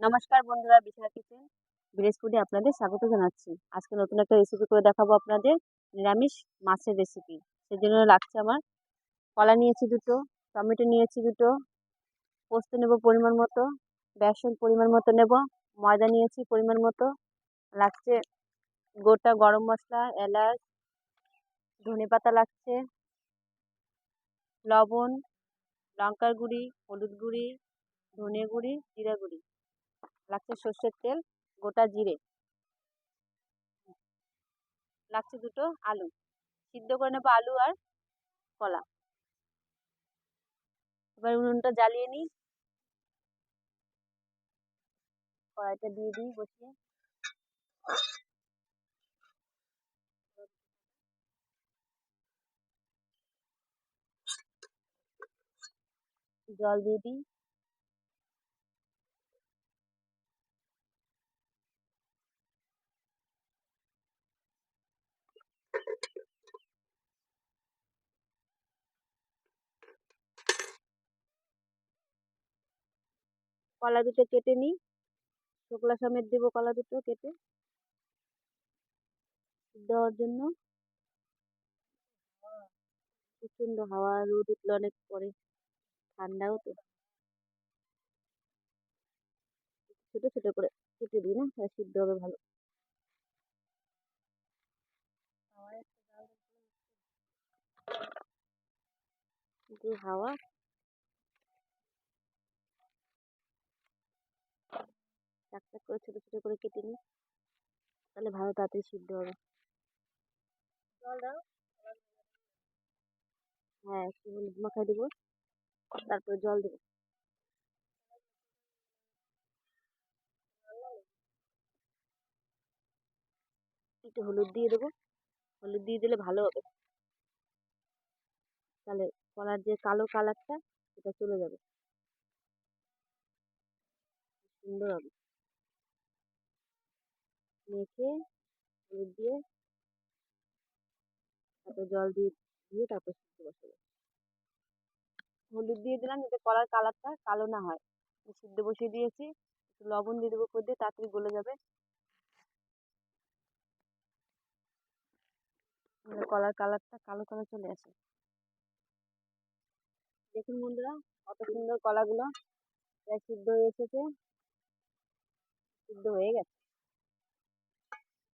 নমস্কার বন্ধুরা, Bishakha kitchen. Village ফুডে আপনাদের স্বাগত জানাচ্ছি। আজকে নতুন একটা রেসিপি করে দেখাবো আপনাদের, নিরামিষ মাছের রেসিপি সেজন্য লাগছে আমার কলা নিয়েছি দুটো, টমেটো নিয়েছি দুটো, পোস্ত নেব পরিমাণ মতো, বেসন পরিমাণ মতো নেব, ময়দা নিয়েছি পরিমাণ মতো, লাগছে গোটা গরম মশলা, এলাচ, ধনে পাতা লাগছে, লবণ, লঙ্কার গুঁড়ি, হলুদ গুঁড়ি, ধনে গুঁড়ি, জিরা গুঁড়ি। লাগছে সর্ষের তেল, গোটা জিরে। লাগছে দুটো আলু। সিদ্ধ করে নেব আলু আর কলা। এবার উনুনটা জ্বালিয়ে নিই। কড়াইটা দিয়ে দিই বসিয়ে। জল দিয়ে দিই। কলা দুটো কেটে নিই। শুকলা সমেত দেবো কলা দুটো কেটে দেওয়ার জন্য। প্রচণ্ড হাওয়া, রোদ উঠল অনেক পরে। ঠান্ডাও তো। ছোটো ছোটো করে কেটে দিই না সিদ্ধ হবে ভালো। হাওয়া? চাক চাক করে ছোটো ছোটো করে কেটে নিই। তাহলে ভালো তাড়াতাড়ি সিদ্ধ হবে। হ্যাঁ একটু হলুদ মাখাই দেবো। তারপর জল দেবো। একটু হলুদ দিয়ে দেবো। হলুদ দিয়ে দিলে ভালো হবে। তাহলে কলার যে কালো কালারটা সেটা চলে যাবে। সুন্দর হবে। মেখে হলুদ দিয়ে তারপর জল দিয়ে দিয়ে তারপর সিদ্ধ বসাবো। হলুদ দিয়ে দিলাম যাতে কলার কালারটা কালো না হয়। সিদ্ধ বসিয়ে দিয়েছি, একটু লবণ দিয়ে দেবো উপর দিয়ে, তাড়াতাড়ি গলে যাবে। কলার কালারটা কালো কালো চলে আসে। দেখুন বন্ধুরা, কত সুন্দর কলাগুলো প্রায় সিদ্ধ হয়ে এসেছে। সিদ্ধ হয়ে গেছে।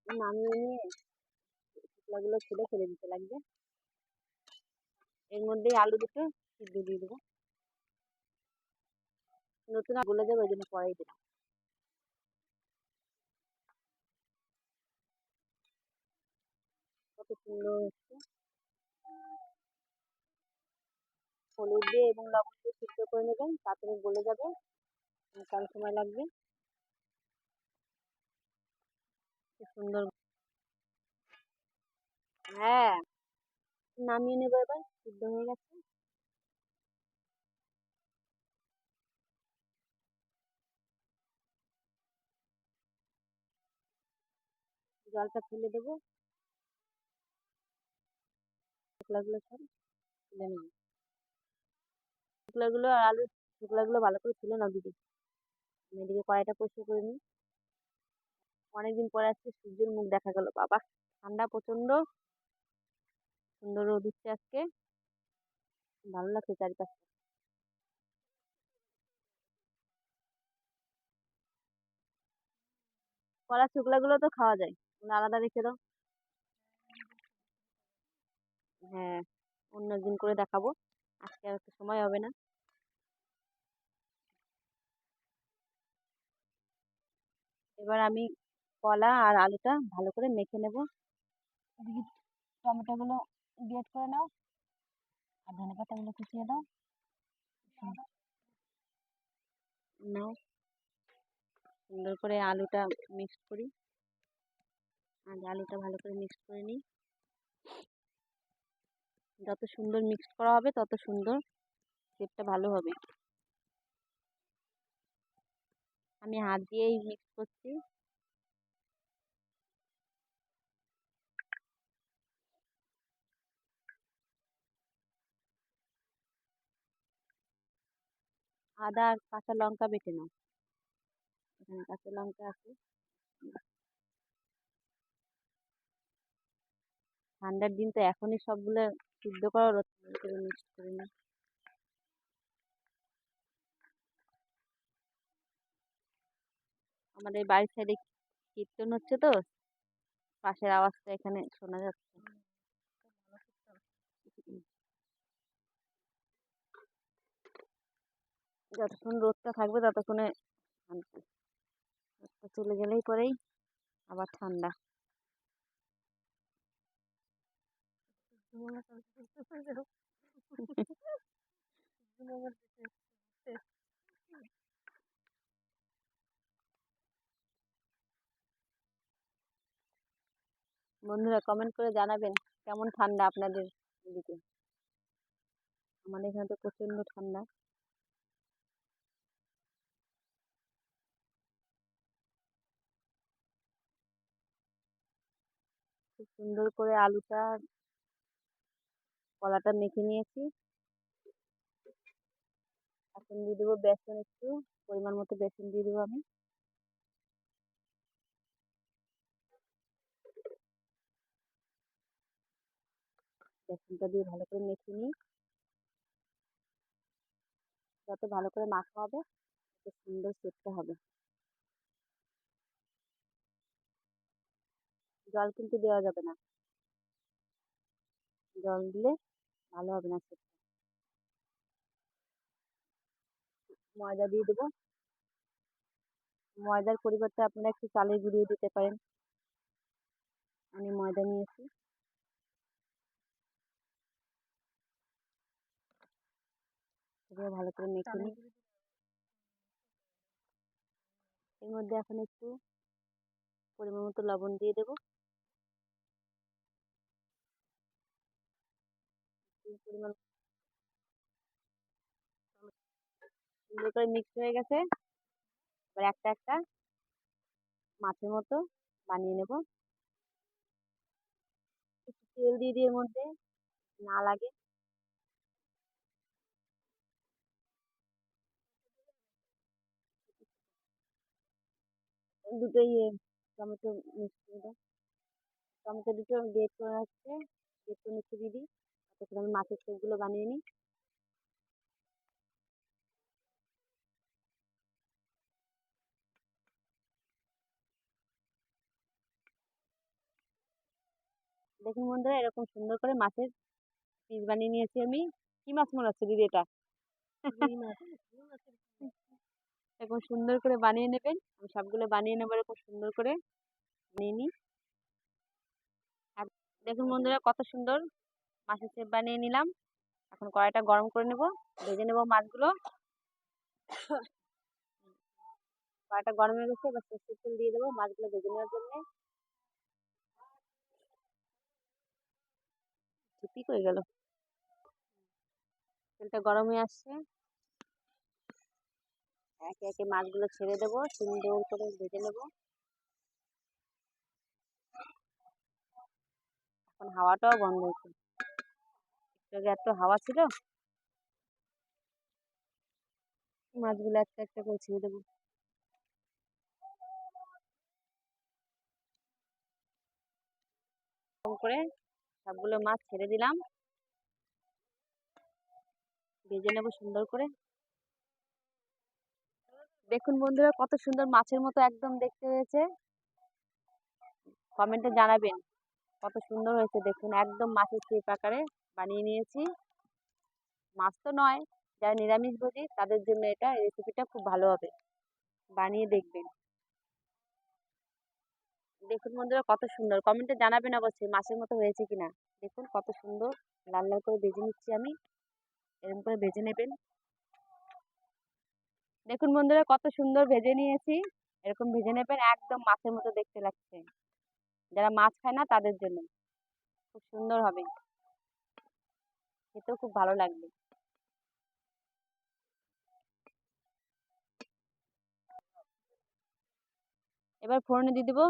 নামিয়ে নিয়ে শুকলাগুলো ছেড়ে ফেলে দিতে লাগবে। এর মধ্যেই আলু দুটো সিদ্ধ দিয়ে দেবো। নতুন গলে যাবে ওই জন্য পরেই দিলাম। কত সুন্দর হচ্ছে। হলুদ দিয়ে এবং লবণ দিয়ে সিদ্ধ করে নেবেন তাড়াতাড়ি গলে যাবে কম সময় লাগবে। সুন্দর হ্যাঁ নামিয়ে নেব এবার সিদ্ধ হয়ে গেছে। জলটা ফেলে দেবো। শুকলাগুলো সব তুলে নেব। শুকলাগুলো আর আলু, শুকলাগুলো ভালো করে তুলে নাও দিদি। আমি এদিকে কড়াইটা পরিষ্কার করে নিই। অনেকদিন পরে আজকে সূর্যের মুখ দেখা গেল, বাবা! ঠান্ডা প্রচণ্ড। সুন্দর রোদ উঠছে আজকে। ভালো লাগছে চারিপাশটা কলার শুকলাগুলো তো খাওয়া যায়। আলাদা রেখে দাও। হ্যাঁ অন্য একদিন করে দেখাবো। আজকে আর সময় হবে না। এবার আমি কলা আর আলুটা ভালো করে মেখে নেব। টমেটোগুলো গ্রেট করে নাও আর ধনে পাতাগুলো কুচিয়ে দাও। নাও। সুন্দর করে আলুটা মিক্স করি। আর আলুটা ভালো করে মিক্স করে নিই। যত সুন্দর মিক্স করা হবে, তত সুন্দর শেপটা ভালো হবে। আমি হাত দিয়েই মিক্স করছি। আদা আর কাঁচা লঙ্কা বেটে নাও। এখানে কাঁচা লঙ্কা আছে। ঠান্ডার দিন তো এখনই সবগুলো সিদ্ধ করা করে মিক্স করে আমাদের বাড়ির সাইডে কীর্তন হচ্ছে তো, পাশের আওয়াজটা এখানে শোনা যাচ্ছে। যতক্ষণ রোদটা থাকবে ততক্ষণে শান্তি। রোদটা চলে গেলেই পরেই আবার ঠান্ডা। বন্ধুরা কমেন্ট করে জানাবেন কেমন ঠান্ডা আপনাদের এদিকে? আমাদের এখানে তো প্রচণ্ড ঠান্ডা। সুন্দর করে আলুটা কলাটা মেখে নিয়েছি। এখন দিয়ে দেবো বেসন একটু, পরিমাণ মতো বেসন দিয়ে দেবো আমি। বেসনটা দিয়ে ভালো করে মেখে নিই। যত ভালো করে মাখা হবে, তত সুন্দর সেটটা হবে। জল কিন্তু দেওয়া যাবে না। জল দিলে ভালো হবে না সেটটা ময়দা দিয়ে দেবো। ময়দার পরিবর্তে আপনারা একটু চালের গুঁড়িও দিতে পারেন। আমি ময়দা নিয়েছি। ভালো করে মেখে নিই এর মধ্যে এখন একটু পরিমাণ মতো লবণ দিয়ে দেবো। সুন্দর করে মিক্স হয়ে গেছে। এবার একটা একটা মাছের মতো বানিয়ে নেব। একটু তেল দিয়ে দিই এর মধ্যে, না লাগে। দুটো ইয়ে টমেটো মিক্স করে দাও। টমেটো দুটো গ্রেট করে রাখছে গ্রেট করে নিচ্ছে দিদি তারপরে আমি মাছের শেপগুলো বানিয়ে নিই। দেখুন বন্ধুরা এরকম সুন্দর করে মাছের পিস বানিয়ে নিয়েছি আমি। কি মাছ মনে হচ্ছে দিদি এটা? এরকম সুন্দর করে বানিয়ে নেবেন। আমি সবগুলো বানিয়ে নেব এরকম সুন্দর করে। বানিয়ে নিই। আর দেখুন বন্ধুরা কত সুন্দর মাছের শেপ বানিয়ে নিলাম। এখন কড়াইটা গরম করে নেব, ভেজে নেব মাছগুলো। কড়াইটা গরম হয়ে গেছে, এবার সর্ষের তেল দিয়ে দেবো মাছগুলো ভেজে নেওয়ার জন্যে। ঠিক হয়ে গেল। তেলটা গরম হয়ে আসছে। একে একে মাছগুলো ছেড়ে দেবো সুন্দর করে ভেজে নেব। এখন হাওয়াটাও বন্ধ হয়েছে একটু এত হাওয়া ছিল। মাছগুলো একটা একটা করে ছেড়ে দেবো। করে সবগুলো মাছ ছেড়ে দিলাম। ভেজে নেব সুন্দর করে। দেখুন বন্ধুরা, কত সুন্দর মাছের মতো একদম দেখতে হয়েছে। কমেন্টে জানাবেন, কত সুন্দর হয়েছে দেখুন, একদম মাছের চেপ আকারে বানিয়ে নিয়েছি। মাছ তো নয়, যারা নিরামিষ ভোজি তাদের জন্য এটা রেসিপিটা খুব ভালো হবে। বানিয়ে দেখবেন। দেখুন বন্ধুরা কত সুন্দর। কমেন্টে জানাবেন অবশ্যই মাছের মতো হয়েছে কিনা। দেখুন কত সুন্দর। লাল লাল করে ভেজে নিচ্ছি আমি। এরকম করে ভেজে নেবেন। দেখুন বন্ধুরা কত সুন্দর ভেজে নিয়েছি। এরকম ভেজে নেবেন, একদম মাছের মতো দেখতে লাগছে। যারা মাছ খায় না তাদের জন্য। খুব সুন্দর হবে। খেতেও খুব ভালো লাগবে। এবার ফোড়নে দিয়ে দেবো,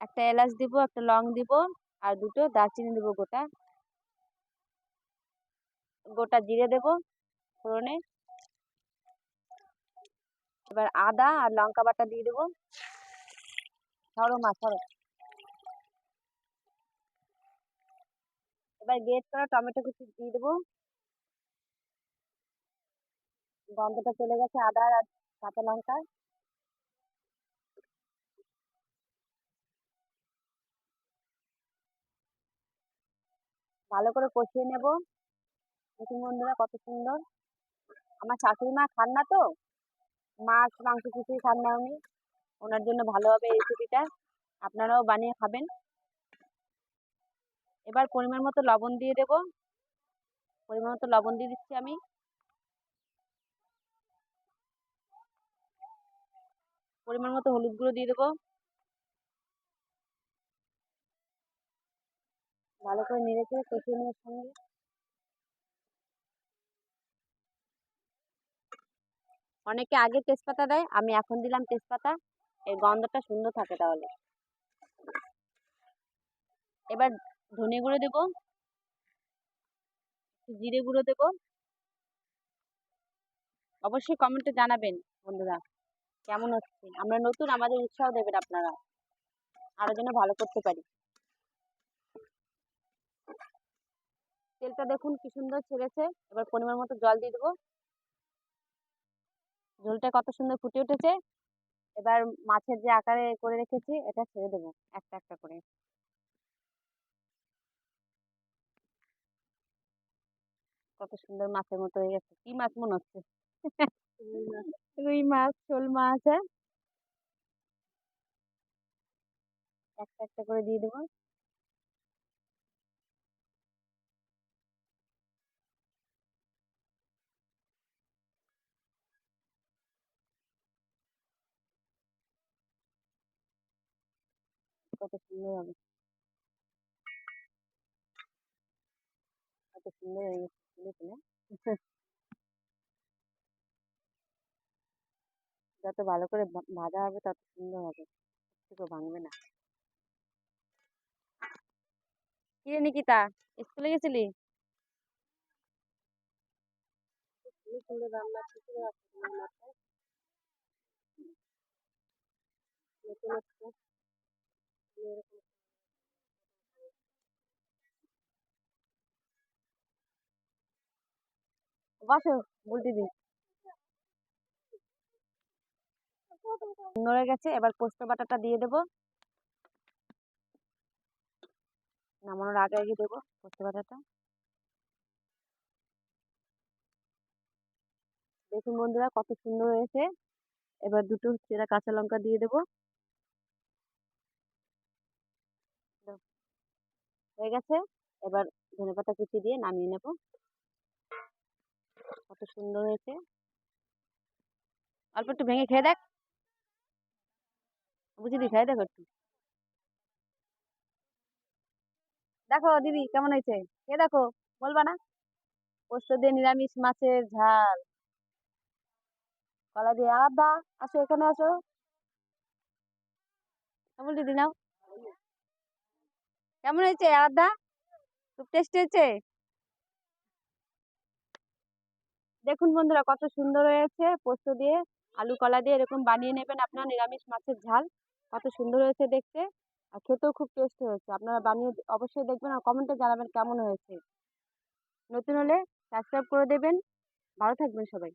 একটা এলাচ দিব, একটা লং দিব, আর দুটো দারচিনি দেবো গোটা। গোটা জিরে দেব ফোড়নে। এবার আদা আর লঙ্কা বাটা দিয়ে দেবো। সরো মা সরো এবার গ্রেট করা টমেটো কুচি দিয়ে দেবো। গন্ধটা চলে গেছে, আদা আর কাঁচা লঙ্কা। ভালো করে কষিয়ে নেব। দেখুন বন্ধুরা কত সুন্দর। আমার শাশুড়ি মা খান না তো, মাছ, মাংস কিছুই খান না উনি। ওনার জন্য ভালো হবে রেসিপিটা আপনারাও বানিয়ে খাবেন। এবার পরিমাণ মতো লবণ দিয়ে দেব। পরিমাণ মতো লবণ দিয়ে দিচ্ছি আমি। পরিমাণ মতো হলুদ গুঁড়ো দিয়ে দেবো। ভালো করে নেড়ে চেড়ে কষিয়ে নেওয়ার সঙ্গে। অনেকে আগে তেজপাতা দেয়, আমি এখন দিলাম তেজপাতা। এর গন্ধটা সুন্দর থাকে তাহলে। এবার ধনে গুঁড়ো দেবো। জিরে গুঁড়ো দেবো। অবশ্যই কমেন্টে জানাবেন, বন্ধুরা, কেমন হচ্ছে? আমরা নতুন, আমাদের উৎসাহ দেবেন আপনারা। আরও যেন ভালো করতে পারি। তেলটা দেখুন কি সুন্দর ছেড়েছে। এবার পরিমাণ মতো জল দিয়ে দেবো। ঝোলটা কত সুন্দর ফুটে উঠেছে। এবার মাছের যে আকারে করে রেখেছি, এটা ছেড়ে দেবো, একটা একটা করে। কত সুন্দর মাছের মতো হয়ে গেছে। কি মাছ মনে হচ্ছে? রুই মাছ। শোল মাছ হ্যাঁ? একটা একটা করে দিয়ে দেবো। কত সুন্দর হবে। কত সুন্দর হয়ে গেছে? যত ভালো করে ভাজা হবে তত সুন্দর হবে। একটুকু ভাঙবে না। কিরে নিকিতা স্কুলে গেছিলি? সুন্দর রান্না বসো নড়ে গেছে, এবার পোস্ত বাটাটা দিয়ে দেবো। নামানোর আগে আগে দেবো পোস্ত বাটাটা। দেখুন বন্ধুরা কত সুন্দর হয়েছে। এবার দুটো চেরা কাঁচা লঙ্কা দিয়ে দেবো। হয়ে গেছে। এবার ধনেপাতা কুচি দিয়ে নামিয়ে নেব। কত সুন্দর হয়েছে। অল্প একটু ভেঙে খেয়ে দেখ। বুঝি দি খেয়ে দেখো একটু। দেখো দিদি কেমন হয়েছে? খেয়ে দেখো, বলবা না? পোস্ত দিয়ে নিরামিষ মাছের ঝাল। কলা দিয়ে আদা আসো, এখানে আসো। কেমন দিদি নাও। কেমন হয়েছে আদা খুব টেস্টি হয়েছে? দেখুন বন্ধুরা কত সুন্দর হয়েছে পোস্ত দিয়ে, আলু কলা দিয়ে এরকম বানিয়ে নেবেন আপনার নিরামিষ মাছের ঝাল। কত সুন্দর হয়েছে দেখতে আর খেতেও খুব টেস্ট হয়েছে। আপনারা বানিয়ে অবশ্যই দেখবেন আর কমেন্টে জানাবেন কেমন হয়েছে। নতুন হলে সাবস্ক্রাইব করে দেবেন। ভালো থাকবেন সবাই।